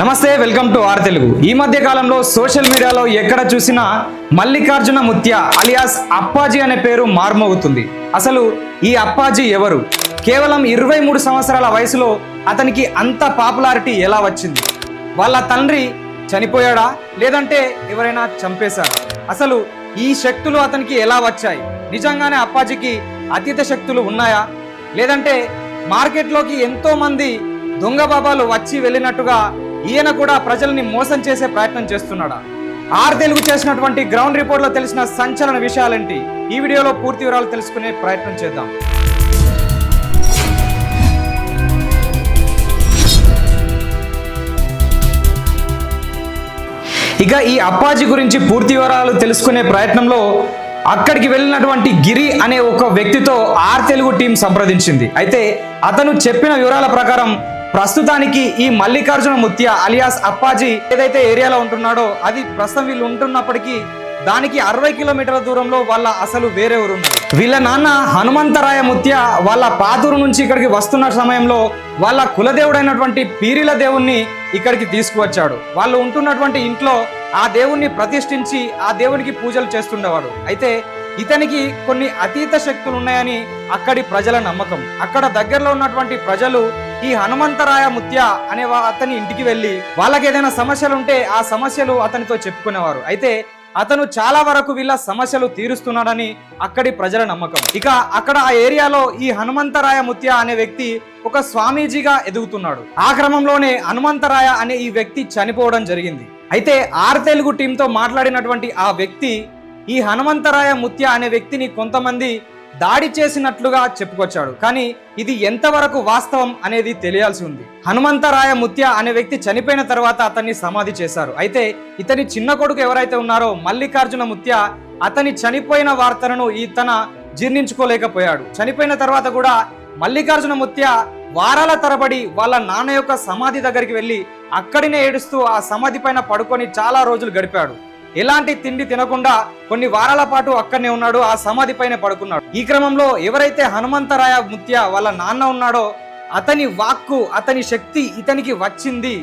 నమస్తే welcome to are Telugu. ఈ మధ్య కాలంలో సోషల్ మీడియాలో ఎక్కడ చూసినా మల్లికార్జున ముత్య అలియాస్ అప్పాజీ అనే పేరు మార్మోగుతుంది. అసలు ఈ అప్పాజీ ఎవరు? కేవలం ఇరవై మూడు సంవత్సరాల వయసులో అతనికి అంత పాపులారిటీ ఎలా వచ్చింది? వాళ్ళ తండ్రి చనిపోయాడా? లేదంటే ఎవరైనా చంపేశారా? అసలు ఈ శక్తులు అతనికి ఎలా వచ్చాయి? నిజంగానే అప్పాజీకి అతీత శక్తులు ఉన్నాయా? లేదంటే మార్కెట్లోకి ఎంతో మంది దొంగ బాబాలు వచ్చి వెళ్ళినట్టుగా ఈయన కూడా ప్రజల్ని మోసం చేసే ప్రయత్నం చేస్తున్నాడా? ఆర్ తెలుగు చేసినటువంటి గ్రౌండ్ రిపోర్ట్లో తెలిసిన సంచలన విషయాలేంటి? ఈ వీడియోలో పూర్తి వివరాలు తెలుసుకునే ప్రయత్నం చేద్దాం. ఇక ఈ అప్పాజీ గురించి పూర్తి వివరాలు తెలుసుకునే ప్రయత్నంలో అక్కడికి వెళ్ళినటువంటి గిరి అనే ఒక వ్యక్తితో ఆర్ తెలుగు టీం సంప్రదించింది. అయితే అతను చెప్పిన వివరాల ప్రకారం ప్రస్తుతానికి ఈ మల్లికార్జున ముత్య అలియాస్ అప్పాజీ ఏదైతే ఏరియాలో ఉంటున్నాడో అది ప్రస్తుతం వీళ్ళు ఉంటున్నప్పటికీ దానికి అరవై కిలోమీటర్ల దూరంలో వాళ్ళ అసలు వేరే ఊరు ఉన్నారు వీళ్ళ నాన్న హనుమంతరాయ ముత్య వాళ్ళ పాతూరు నుంచి ఇక్కడికి వస్తున్న సమయంలో వాళ్ళ కులదేవుడైనటువంటి పీరిల దేవుణ్ణి ఇక్కడికి తీసుకువచ్చాడు. వాళ్ళు ఉంటున్నటువంటి ఇంట్లో ఆ దేవుణ్ణి ప్రతిష్ఠించి ఆ దేవునికి పూజలు చేస్తుండేవాడు. అయితే ఇతనికి కొన్ని అతీత శక్తులు ఉన్నాయని అక్కడి ప్రజల నమ్మకం. అక్కడ దగ్గరలో ఉన్నటువంటి ప్రజలు ఈ హనుమంతరాయ ముత్య అనే అతని ఇంటికి వెళ్ళి వాళ్ళకి ఏదైనా సమస్యలు ఉంటే ఆ సమస్యలు అతనితో చెప్పుకునేవారు. అయితే అతను చాలా వరకు వీళ్ళ సమస్యలు తీరుస్తున్నాడని అక్కడి ప్రజల నమ్మకం. ఇక అక్కడ ఆ ఏరియాలో ఈ హనుమంతరాయ ముత్య అనే వ్యక్తి ఒక స్వామీజీగా ఎదుగుతున్నాడు. ఆ క్రమంలోనే హనుమంతరాయ అనే ఈ వ్యక్తి చనిపోవడం జరిగింది. అయితే ఆర్ తెలుగు టీంతో మాట్లాడినటువంటి ఆ వ్యక్తి ఈ హనుమంతరాయ ముత్య అనే వ్యక్తిని కొంతమంది దాడి చేసినట్లుగా చెప్పుకొచ్చాడు. కానీ ఇది ఎంతవరకు వాస్తవం అనేది తెలియాల్సి ఉంది. హనుమంతరాయ ముత్య అనే వ్యక్తి చనిపోయిన తర్వాత అతన్ని సమాధి చేశారు. అయితే ఇతని చిన్న కొడుకు ఎవరైతే ఉన్నారో మల్లికార్జున ముత్య అతని చనిపోయిన వార్తలను ఈతన జీర్ణించుకోలేకపోయాడు. చనిపోయిన తర్వాత కూడా మల్లికార్జున ముత్య వారాల తరబడి వాళ్ళ నాన్న యొక్క సమాధి దగ్గరికి వెళ్ళి అక్కడినే ఏడుస్తూ ఆ సమాధి పైన పడుకొని చాలా రోజులు గడిపాడు. ఎలాంటి తిండి తినకుండా కొన్ని వారాల పాటు అక్కడనే ఉన్నాడు ఆ సమాధి పైన పడుకున్నాడు. ఈ క్రమంలో ఎవరైతే హనుమంతరాయ ముత్య వాళ్ళ నాన్న ఉన్నాడో అతని వాక్కు అతని శక్తి ఇతనికి వచ్చింది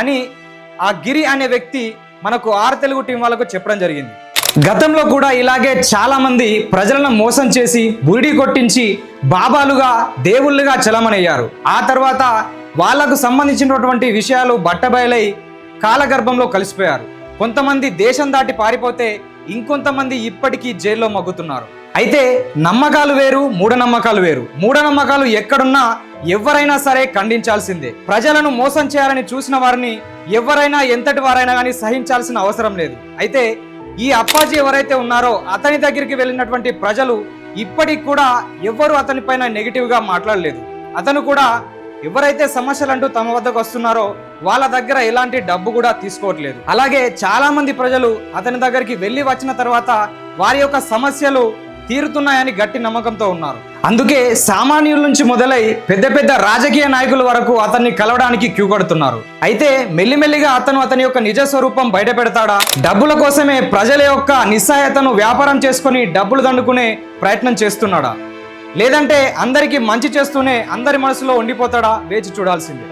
అని ఆ గిరి అనే వ్యక్తి మనకు ఆరు తెలుగు టీం వాళ్ళకు చెప్పడం జరిగింది. గతంలో కూడా ఇలాగే చాలా మంది ప్రజలను మోసం చేసి బురిడి కొట్టించి బాబాలుగా దేవుళ్ళుగా చలమనయ్యారు. ఆ తర్వాత వాళ్ళకు సంబంధించినటువంటి విషయాలు బట్టబయలై కాలగర్భంలో కలిసిపోయారు. కొంతమంది దేశం దాటి పారిపోతే ఇంకొంతమంది ఇప్పటికీ జైల్లో మగ్గుతున్నారు. అయితే నమ్మకాలు వేరు మూఢనమ్మకాలు వేరు. మూఢనమ్మకాలు ఎక్కడున్నా ఎవరైనా సరే ఖండించాల్సిందే. ప్రజలను మోసం చేయాలని చూసిన వారిని ఎవరైనా ఎంతటి వారైనా కానీ సహించాల్సిన అవసరం లేదు. అయితే ఈ అప్పాజీ ఎవరైతే ఉన్నారో అతని దగ్గరికి వెళ్ళినటువంటి ప్రజలు ఇప్పటికి కూడా ఎవ్వరు అతని పైన మాట్లాడలేదు. అతను కూడా ఎవరైతే సమస్యలు అంటూ తమ వద్దకు వస్తున్నారో వాళ్ళ దగ్గర ఎలాంటి డబ్బు కూడా తీసుకోవట్లేదు. అలాగే చాలా మంది ప్రజలు అతని దగ్గరికి వెళ్ళి వచ్చిన తర్వాత వారి యొక్క సమస్యలు తీరుతున్నాయని గట్టి నమ్మకంతో ఉన్నారు. అందుకే సామాన్యుల నుంచి మొదలై పెద్ద పెద్ద రాజకీయ నాయకుల వరకు అతన్ని కలవడానికి క్యూ కడుతున్నారు. అయితే మెల్లిమెల్లిగా అతను అతని యొక్క నిజ స్వరూపం బయట పెడతాడా? డబ్బుల కోసమే ప్రజల యొక్క నిస్సాయతను వ్యాపారం చేసుకొని డబ్బులు దండుకునే ప్రయత్నం చేస్తున్నాడా? లేదంటే అందరికీ మంచి చేస్తూనే అందరి మనసులో ఉండిపోతాడా వేచి చూడాల్సిందే.